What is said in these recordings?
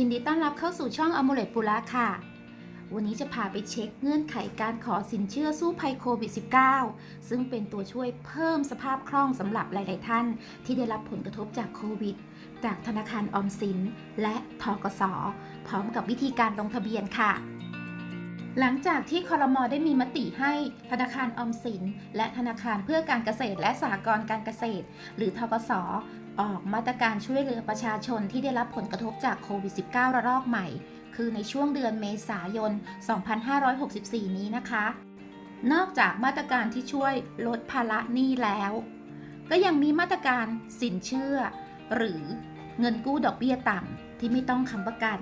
ยินดีต้อนรับเข้าสู่ช่องอ m u l e t ปุระค่ะ วันนี้จะพาไปเช็คเงื่อนไขการขอสินเชื่อสู้ภัยโควิด -19 ซึ่งเป็นตัวช่วยเพิ่มสภาพคล่องสำหรับหลาย ๆ ท่าน ที่ได้รับผลกระทบจากโควิด จากธนาคารออมสิน และทกส พร้อมกับวิธีการลงทะเบียนค่ะหลังจากที่คอรมอได้มีมติให้ธนาคารออมสิน และธนาคารเพื่อการเกษตรและสหกรณ์การเกษตร หรือทกส ออกมาตรการช่วยเหลือประชาชนที่ได้รับผลกระทบจากโควิด -19 ระลอกใหม่ คือในช่วงเดือนเมษายน 2564 นี้นะคะ นอกจากมาตรการที่ช่วยลดภาระหนี้แล้ว ก็ยังมีมาตรการสินเชื่อ หรือเงินกู้ดอกเบี้ยต่ำที่ไม่ต้องค้ำประกัน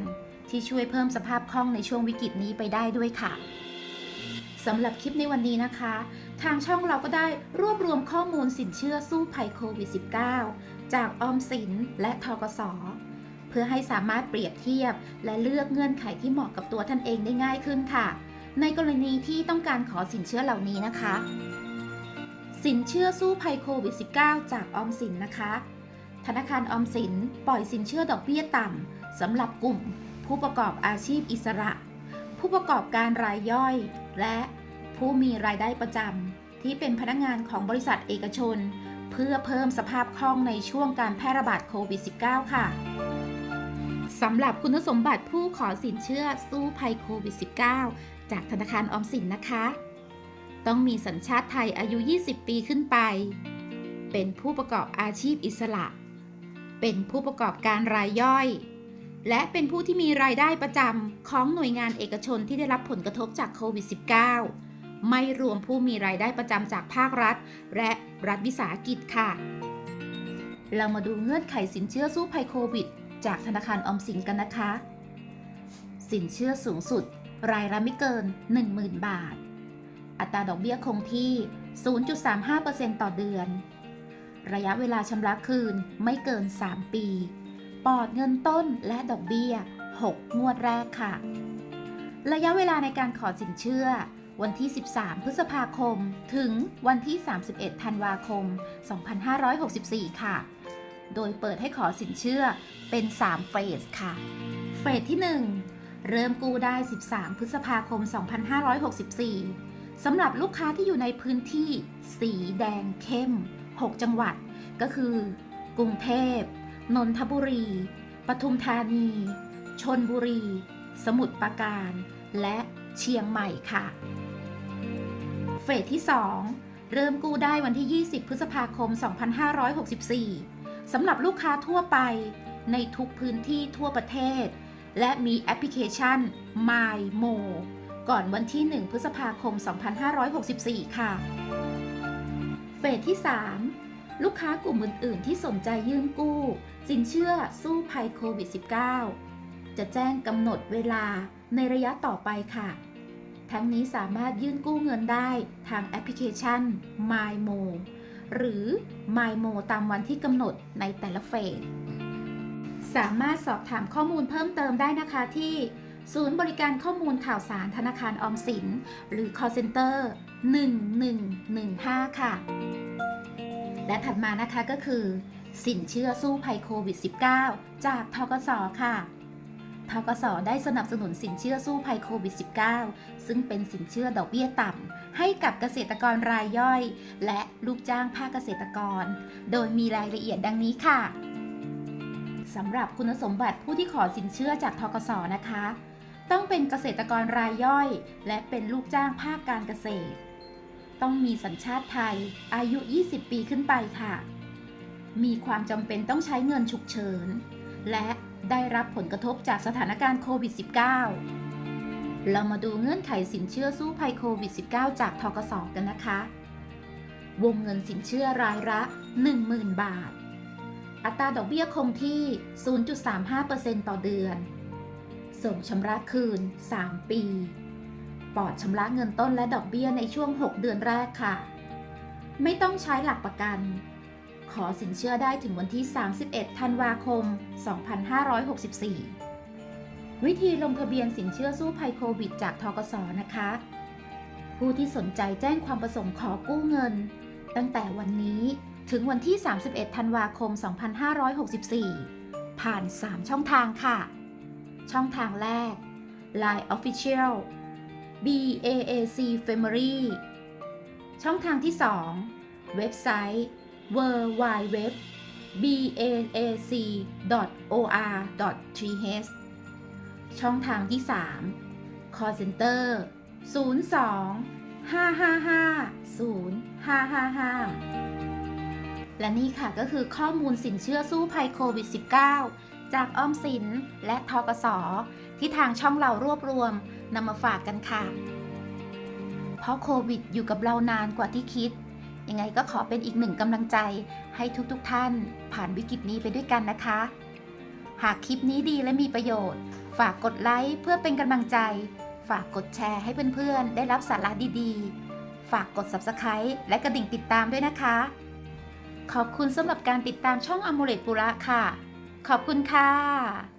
ที่ช่วยเพิ่มสภาพคล่องในช่วงวิกฤตนี้ไปได้ด้วยค่ะสำหรับคลิปในวันนี้นะคะ ทางช่องเราก็ได้รวบรวมข้อมูลสินเชื่อสู้ภัยโควิด -19 จากออมสินและทกส เพื่อให้สามารถเปรียบเทียบ และเลือกเงื่อนไขที่เหมาะกับตัวท่านเองได้ง่ายขึ้นค่ะ ในกรณีที่ต้องการขอสินเชื่อเหล่านี้นะคะ สินเชื่อสู้ภัยโควิด -19 จากออมสินนะคะ ธนาคารออมสินปล่อยสินเชื่อดอกเบี้ยต่ำสำหรับกลุ่ม ผู้ประกอบอาชีพอิสระ ผู้ประกอบการรายย่อย และผู้มีรายได้ประจำที่เป็นพนักงานของบริษัทเอกชน เพื่อเพิ่มสภาพคล่องในช่วงการแพร่ระบาดโควิด -19 ค่ะสำหรับคุณสมบัติผู้ขอสินเชื่อสู้ภัยโควิด -19 จากธนาคารออมสินนะคะ ต้องมีสัญชาติไทยอายุ 20 ปีขึ้นไป เป็นผู้ประกอบอาชีพอิสระ เป็นผู้ประกอบการรายย่อย และเป็นผู้ที่มีรายได้ประจำของหน่วยงานเอกชนที่ได้รับผลกระทบจากโควิด -19 ไม่รวมผู้มีรายได้ประจำจากภาครัฐ และรัฐวิสาหกิจค่ะ เรามาดูเงื่อนไขสินเชื่อสู้ภัยโควิด จากธนาคารออมสินกันนะคะ สินเชื่อสูงสุด รายละไม่เกิน 10,000 บาท อัตราดอกเบี้ยคงที่ 0.35%ต่อเดือน ระยะเวลาชำระคืนไม่เกิน 3 ปี ปลอดเงินต้นและดอกเบี้ย 6 งวดแรกค่ะ ระยะเวลาในการขอสินเชื่อ วันที่ 13 พฤษภาคม ถึงวันที่ 31 ธันวาคม 2564 ค่ะ โดยเปิดให้ขอสินเชื่อเป็น 3 เฟสค่ะ เฟสที่ 1 เริ่มกู้ได้ 13 พฤษภาคม 2564 สำหรับลูกค้าที่อยู่ในพื้นที่สีแดงเข้ม 6 จังหวัด ก็คือ กรุงเทพ นนทบุรี ปทุมธานี ชนบุรี สมุทรปราการ และเชียงใหม่ค่ะ เฟสที่ 2 เริ่มกู้ได้วันที่ 20 พฤษภาคม 2564 สำหรับลูกค้าทั่วไป ในทุกพื้นที่ทั่วประเทศ และมีแอปพลิเคชัน MyMo ก่อนวันที่ 1 พฤษภาคม 2564 ค่ะ เฟสที่ 3 ลูกค้ากลุ่มอื่น ๆ ที่สนใจยื่นกู้ สินเชื่อสู้ภัยโควิด -19 จะแจ้งกำหนดเวลาในระยะต่อไปค่ะ ทั้งนี้สามารถยื่นกู้เงินได้ทางแอปพลิเคชัน MyMo หรือ MyMo ตามวันที่กำหนดในแต่ละเฟส สามารถสอบถามข้อมูลเพิ่มเติมได้นะคะที่ ศูนย์บริการข้อมูลข่าวสารธนาคารออมสิน หรือ call center 1115 ค่ะ และถัดมานะคะก็คือ สินเชื่อสู้ภัยโควิด -19 จากทกสค่ะ ทกสได้สนับสนุนสินเชื่อสู้ภัยโควิด -19 ซึ่งเป็นสินเชื่อดอกเบี้ยต่ำ ให้กับเกษตรกรรายย่อย และลูกจ้างภาคเกษตรกร โดยมีรายละเอียดดังนี้ค่ะสำหรับคุณสมบัติผู้ที่ขอสินเชื่อจากทกสนะคะ ต้องเป็นเกษตรกรรายย่อย และเป็นลูกจ้างภาคการเกษตร ต้องมีสัญชาติไทย อายุ 20 ปีขึ้นไปค่ะ มีความจำเป็นต้องใช้เงินฉุกเฉิน และ ได้รับผลกระทบจากสถานการณ์โควิด -19 เรามาดูเงื่อนไขสินเชื่อสู้ภัยโควิด -19 จากทกสกันนะคะ วงเงินสินเชื่อรายละ 10,000 บาท อัตราดอกเบี้ยคงที่ 0.35%ต่อเดือน ส่งชำระคืน 3 ปี ปลอดชำระเงินต้นและดอกเบี้ยในช่วง 6 เดือนแรกค่ะ ไม่ต้องใช้หลักประกัน ขอสินเชื่อได้ถึงวันที่ 31 ธันวาคม 2564 วิธีลงทะเบียนสินเชื่อสู้ภัยโควิด จากทกสนะคะ ผู้ที่สนใจแจ้งความประสงค์ขอกู้เงิน ตั้งแต่วันนี้ถึงวันที่ 31 ธันวาคม 2564 ผ่าน 3 ช่องทางค่ะ ช่องทางแรก Line Official BAAC Family ช่องทางที่ 2 เว็บไซต์ w w w baac.or.th ช่องทางที่ 3 Call Center 02 555 0555 และนี่ค่ะก็คือข้อมูลสินเชื่อสู้ภัยโควิด -19 จากออมสินและทกสที่ทางช่องเรารวบรวมนำมาฝากกันค่ะ เพราะโควิดอยู่กับเรานานกว่าที่คิด ยังไงก็ขอเป็นอีกหนึ่งกำลังใจให้ทุกๆทท่าน ผ่านวิกฤตนี้ไปด้วยกันนะคะ หากคลิปนี้ดีและมีประโยชน์ ฝากกดไลค์เพื่อเป็นกำลังใจ ฝากกดแชร์ให้เพื่อนๆ ได้รับสาระดีๆ ฝากกด Subscribe และกระดิ่งติดตามด้วยนะคะ ขอบคุณสำหรับการติดตามช่องอม l เลตปุระค่ะ ขอบคุณค่ะ